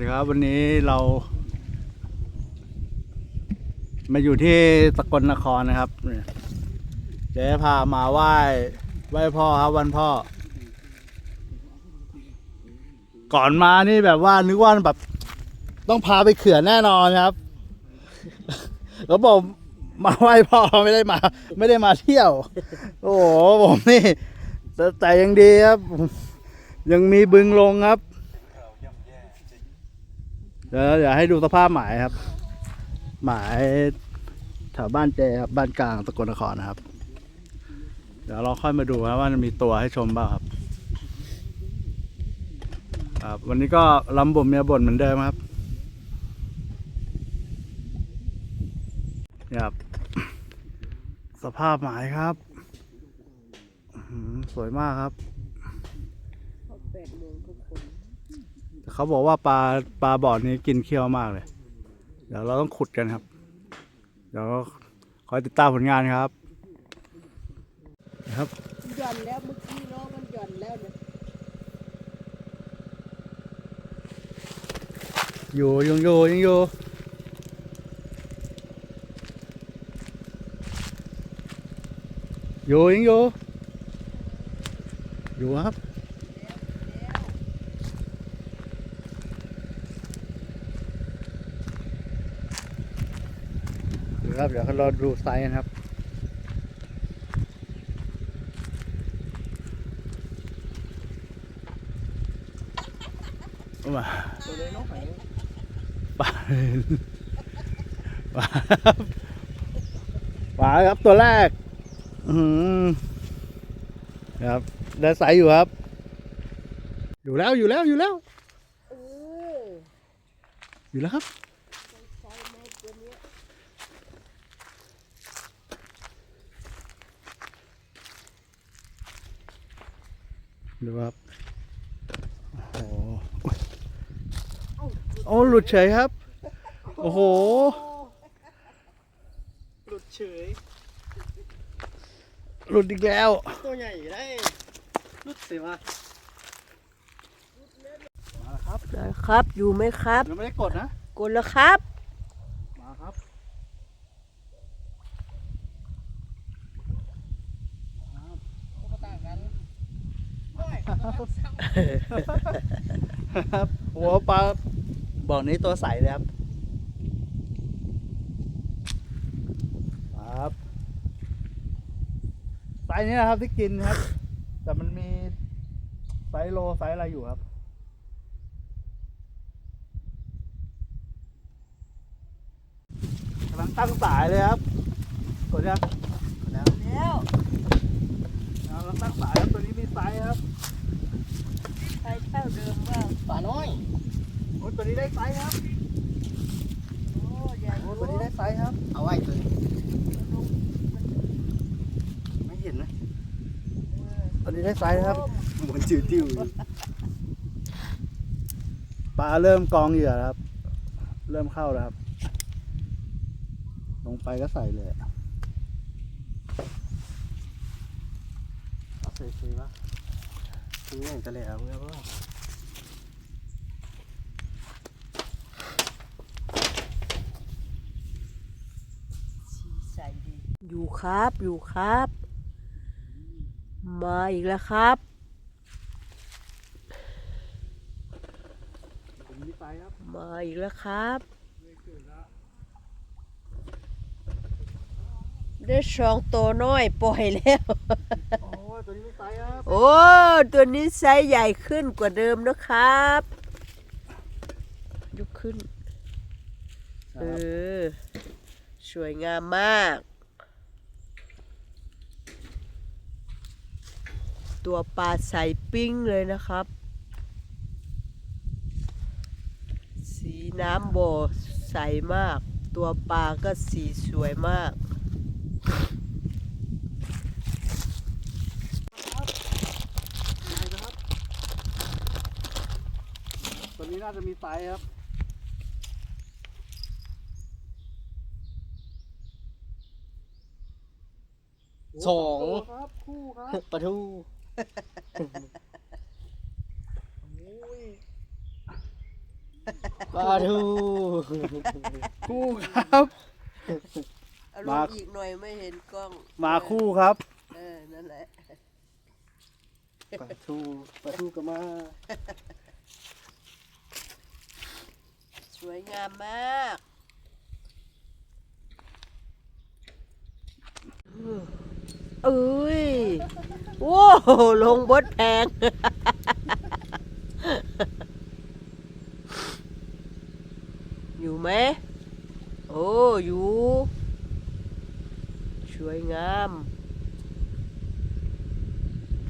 ดีครับวันนี้เรา มาอยู่ที่สกลนครนะครับเจ๊พามาไหว้ไหว้พ่อครับวันพ่อ ก่อนมานี่แบบว่านึกว่าแบบ ต้องพาไปเขื่อนแน่นอนครับ แล้วบอกมาไหว้พ่อไม่ได้มา ไม่ได้มาเที่ยว โอ้โหผมนี่แต่แต่ยังดีครับ ยังมีบึงลงครับ เดี๋ยวเดี๋ยวให้ดูสภาพหมายครับ หมายแถวบ้านเจครับบ้านกลางสกลนครนะครับ เดี๋ยวเราค่อยมาดูครับว่ามันมีตัวให้ชมบ้างครับครับ วันนี้ก็ลำบ่มเมียบ่นเหมือนเดิมครับนี่ครับ สภาพหมายครับ สวยมากครับ เขาบอกว่าปลาปลาบ่อนี้กินเคี้ยวมากเลย เดี๋ยวเราต้องขุดกันครับ เดี๋ยวคอยติดตามผลงานครับ ครับหย่อนแล้วเมื่อกี้เนาะมันหย่อนแล้วเนี่ยอยู่ยังอยู่ยังอยู่อยู่ยังอยู่อยู่ครับ เดี๋ยวครับเดี๋ยวเราดูไซส์กันครับเอามาตัวเลยเนาะปลาปลาครับปลาครับตัวแรกอือหือครับได้ไซส์อยู่ครับ อยู่แล้วอยู่แล้วอยู่แล้วเอออยู่แล้วครับ ใช่ไหมตัวเนี้ย ดูครับ โอ้โหโอ้ หลุดเฉยครับ โอ้โห หลุดเฉย หลุดอีกแล้ว ตัวใหญ่ได้หลุดสิวะมาแล้วครับนะครับอยู่ไหมครับยังไม่ได้กดนะ กดแล้วครับ มาครับต่างกันครับหัวปลา บ่อนี้ตัวใสเลยครับครับไซส์นี้นะครับที่กินครับ แต่มันมีไซส์โลไซส์อะไรอยู่ครับกำลังตั้งสายเลยครับกดยังแล้วแล้วกำลังตั้งสายครับตัวนี้มีไซส์ครับใช้เท่าเดิมว่าป่าน้อย โอ้ยตัวนี้ได้ไซส์ครับโอ้ใหญ่โอ้ยตัวนี้ได้ไซส์ครับ เอาไว้ตัวนี้ไม่เห็นนะตัวนี้ได้ไซส์ครับเหมือนจิ๋วจิ๋วปลาเริ่มกองเหยื่อแล้วครับ เริ่มเข้าแล้วครับ ลงไปก็ใส่เลยเอาเฉยๆวะทิ้งอย่างจะแล้วเมื่อว่า สีใสดี อยู่ครับอยู่ครับ มาอีกแล้วครับผมมีไซส์ครับมาอีกแล้วครับ ได้สองตัวน้อยปล่อยแล้วโอ้ยตัวนี้มีไซส์ครับโอ้ตัวนี้ไซส์ใหญ่ขึ้นกว่าเดิมนะครับ ยกขึ้น เออ สวยงามมาก ตัวปลาใสปิ้งเลยนะครับ สีน้ำบ่อใสมาก ตัวปลาก็สีสวยมาก ตัวนี้น่าจะมีไซส์ครับ สองครับคู่ครับ ปลาทูโอ้ย ปลาทูคู่ครับ เอาลมางอีกหน่อยไม่เห็นกล้องมาคู่ครับเออนั่นแหละปลาทูปลาทูก็มาสวยงามมากเอ้ยโว้ ลงบดแพง อยู่ไหม โอ้ อยู่ สวยงาม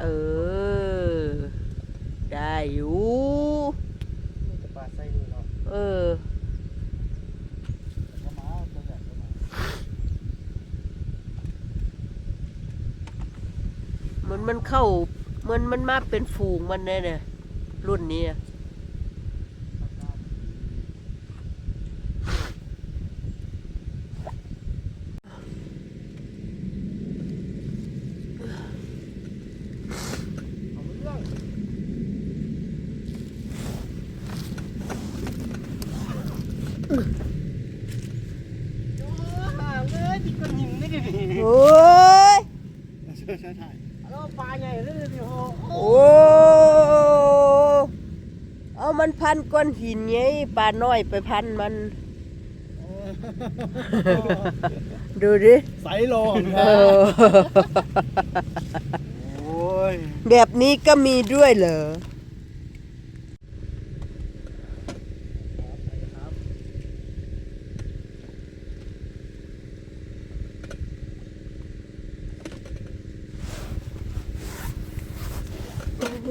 เออ ได้อยู่จะปลาไส้นี่เนาะเออ มันเข้า มันมันมาเป็นฝูงมันเนี่ยเนี่ยรุ่นนี้อะโอ้ย ใช่ใช่ใช่แล้วปลาใหญ่เลยดิโห โอ้ เอามันพันก้อนหินไงปลาน้อยไปพันมัน ดูดิไซส์โลของเอแท้อโอ้ย แบบนี้ก็มีด้วยเหรอโอ้โห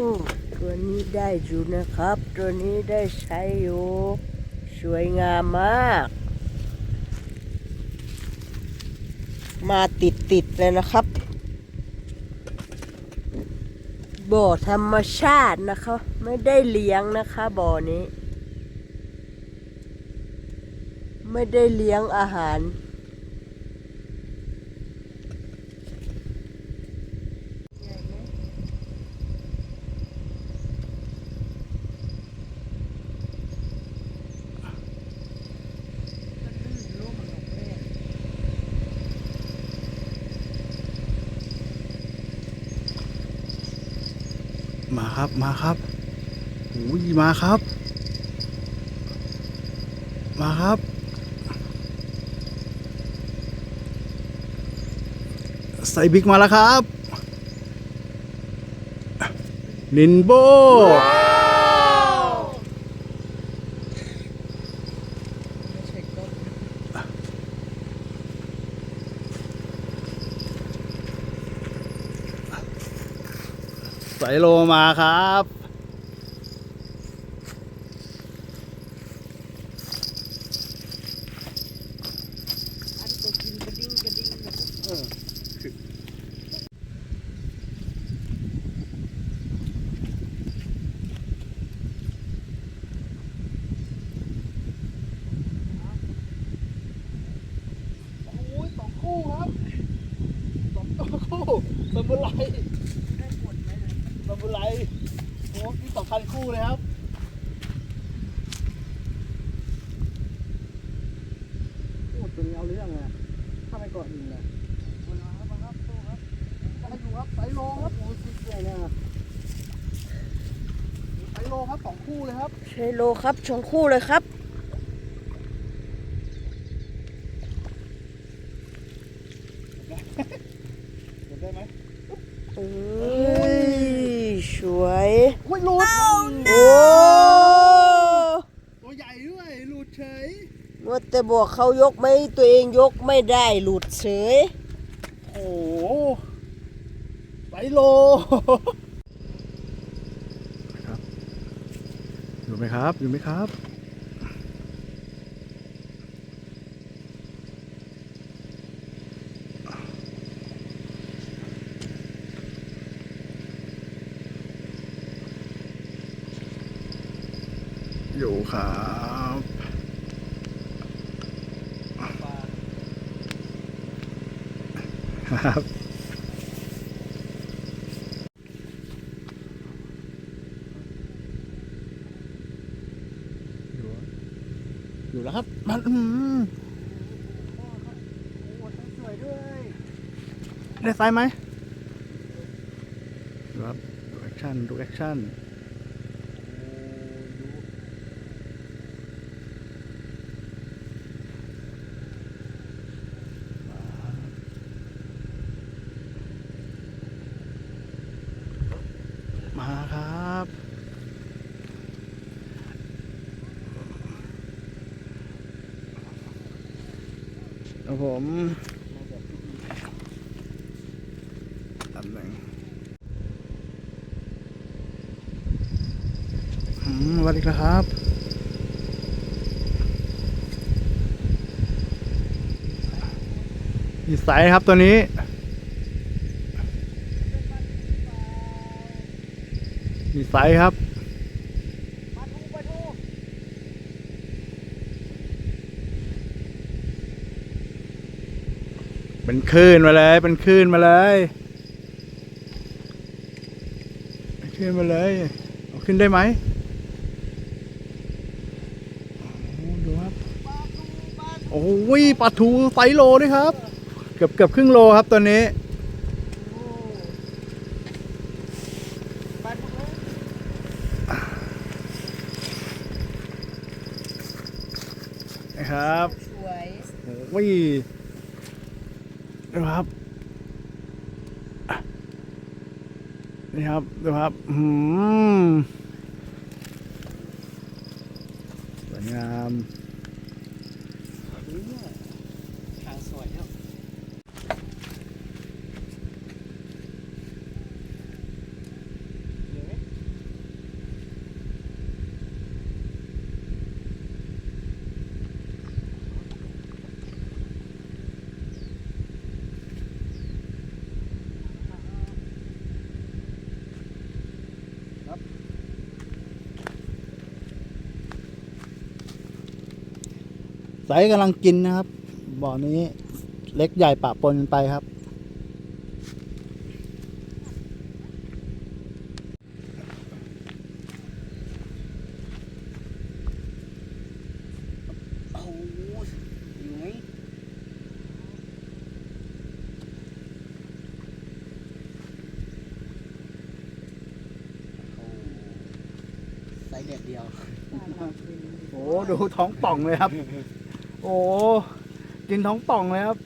ตัวนี้ ได้อยู่นะครับ ตัวนี้ได้ใช้อยู่ สวยงามมาก มาติดติดๆเลยนะครับ บ่อธรรมชาตินะคะ ไม่ได้เลี้ยงนะคะบ่อนี้ ไม่ได้เลี้ยงอาหาร ครับมาครับโอ้ยมาครับ มาครับ ใส่บิ๊กมาแล้วครับ นินโบ โลมาครับ อันก็กินกระดิ่งกระดิ่งนะผมโอ้ยสองคู่ครับสองตัวคู่สมุไร สมุไรโอ้นี่สองพันคู่เลยครับโอ้ตัวนี้เอาเรื่องอะถ้าไปเกาะอื่นนะมาครับมาครับสู้ครับไปอยู่ครับไซโลครับโอ้ยใหญ่เนี่ยไซโลครับสองคู่เลยครับใช่โลครับชงคู่เลยครับเห็นได้ไหมเอ้ยสวย อุ้ยหลุดโอ้ตัวใหญ่ด้วยหลุดเฉยมัวแต่บอกเขายกไม่ตัวเองยกไม่ได้หลุดเฉยโอ้โหไซโลครับอยู่ไหมครับอยู่ไหมครับ อยู่ครับครับอยู่อยู่แล้วครับ มันอืมโอ้สวยด้วยได้ไซส์ไหมดูครับดูแอคชั่นดูแอคชั่นมาครับ ครับผมตำแหน่งอืมสวัสดีครับมีไซส์ครับตัวนี้มีไซส์ครับ เป็นคลื่นมาเลย เป็นคลื่นมาเลยเป็นคลื่นมาเลยเอาขึ้นได้ไหมโอ้ดูครับ โอ้ยปลาทูไซส์โลด้วยครับ เกือบเกือบครึ่งโลครับตัวนี้นะครับ สวยโอ้ย ดูครับนี่ครับดูครับหืมสวยงาม ทางสวยครับ ไซ ส์กำลังกินนะครับ บ่อนี้เล็กใหญ่ปะปนกันไปครับโอ้อยู่ไหมใส่เด็ดเดียว โอ้ ดูท้องป่องเลยครับ โอ้กินท้องป่องเลยครับ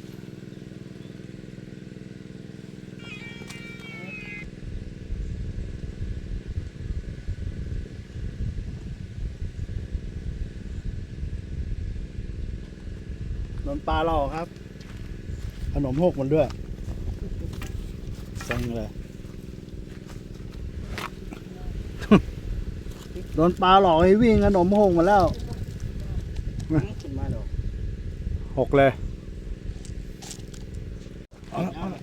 โดนปลาหลอกครับ ขนมหกมันด้วยเซ็งเลย โดนปลาหลอกให้วิ่งขนมหกหมาแล้ว ขึ้นมาดอก หกเลยเอาละเอาละ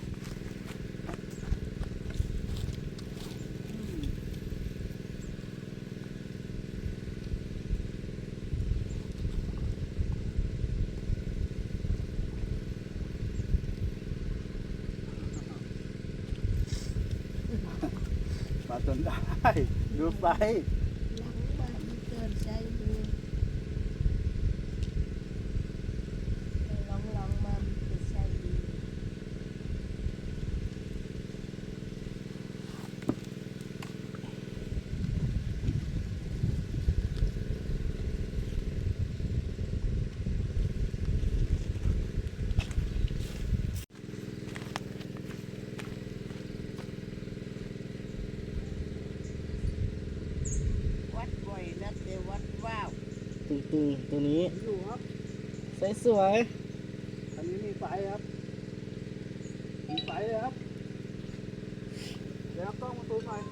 มาจนได้ ดูไซส์ เกินใจดูลองลองมาเป็นใจดี วัดบ่อยนะแต่วัดว้าว ตึงตึงตัวนี้ อยู่ครับใส่สวยอันนี้มีไฟครับ มีไฟเลยครับ เดี๋ยวครับต้องมาตูนหน่อย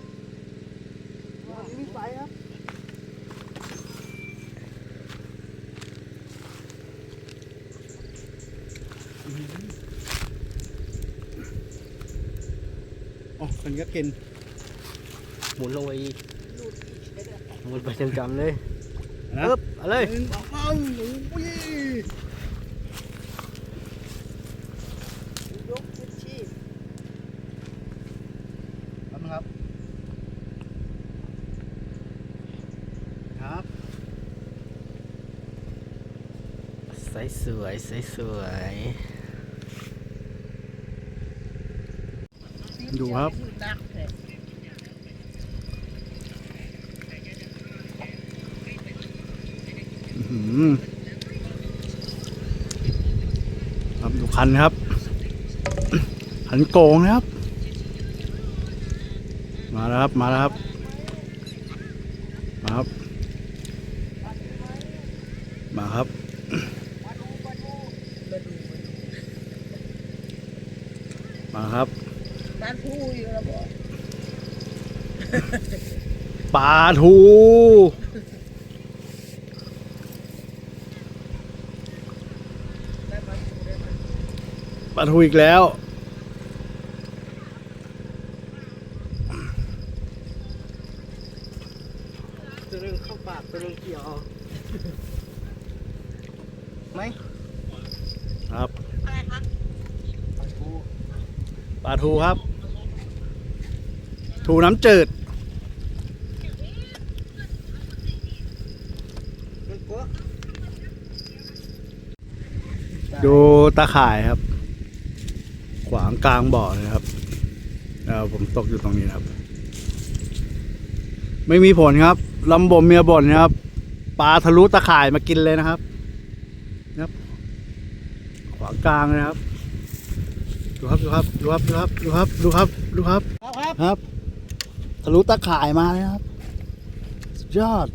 อันนี้มีไฟครับอ๋อคนก็กิน หมุนลงไปอีกหมุนไปจำๆเลยนะปึ๊บ เอาเลยหนึ่งสองสามโอ้ยยกขึ้นชีพทำครับ ครับไซส์สวยไซส์สวยดูครับอื้อหือ ครับดูคันครับคันโกงนะครับ มาแล้วครับมาแล้วครับมาครับ มาครับมาครับบ้านผู้อยู่แล้วบอกปลาทู ปลา ทูอีกแล้ว ตัวนึงเข้าปากตัวนึงเกี่ยวไหมครับปลาทูปลาทูครับ ทูน้ำจืดดูตาข่ายครับางกลางบ่อเลยครับแล้วผมตกอยู่ตรงนี้ครับ ไม่มีผลครับลำบ่มเมียบ่นนะครับปลาทะลุตาข่ายมากินเลยนะครับครับขวางกลางเลยครับดูครับดูครับดูครับดูครับดูครับดูครับดูครับครับ ทะลุตาข่ายมาเลยครับ สุดยอด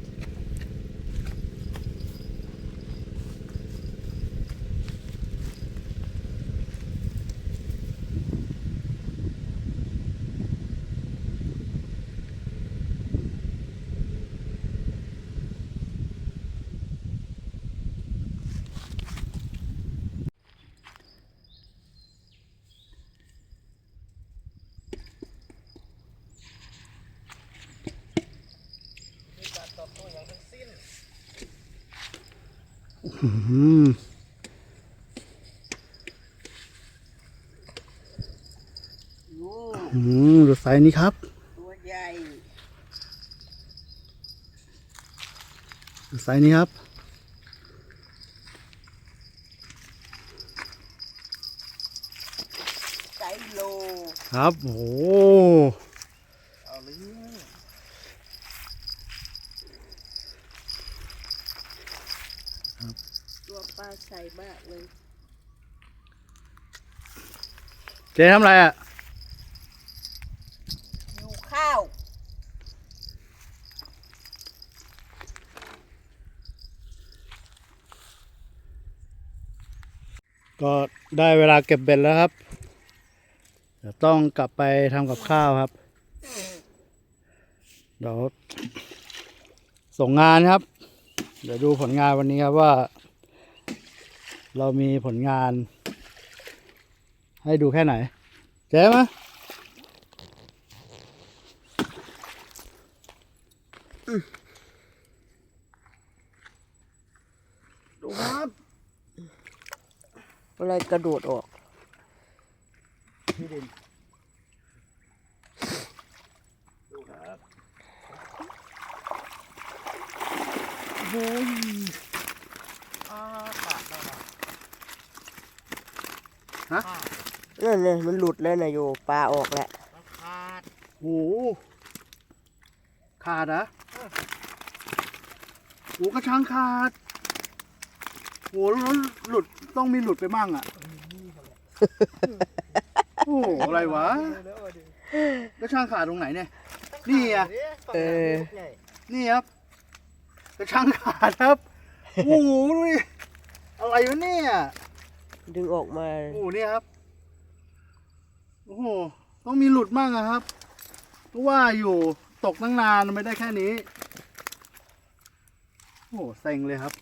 อืมอืมดูไซส์นี้ครับ ตัวใหญ่ดูไซส์นี้ครับ ไซส์โล ครับ โอ้โห เอาเลย ตัวปลาใสมากเลยเจ๊ทำอะไรอะ อยู่ข้าว ก็ได้เวลาเก็บเบ็ดแล้วครับ เดี๋ยวต้องกลับไปทำกับข้าวครับ เดี๋ยวส่งงานครับ เดี๋ยวดูผลงานวันนี้ครับว่า เรามีผลงาน ให้ดูแค่ไหนเจ๊มะดูครับอะไรกระโดดออกพี่ดินฮะ นั่นเลย มันหลุดแล้วนะโยปลาออกแล้วขาดโอ้โหขาดเหรอะโอ้กระชังขาดโอ้แล้วหลุดต้องมีหลุดไปมั่งอะโอ้โหอะไรวะกระชังขาดตรงไหนเนี่ย นี่อะเออนี่ครับกระชังขาดครับโอ้โหดูดิอะไรวะเนี่ยดึงออกมาโอ้โหเนี่ยครับ โอ้โห ต้องมีหลุดมากนะครับเพราะว่าอยู่ตกตั้งนานไม่ได้แค่นี้ โอ้โหเซ็งเลยครับ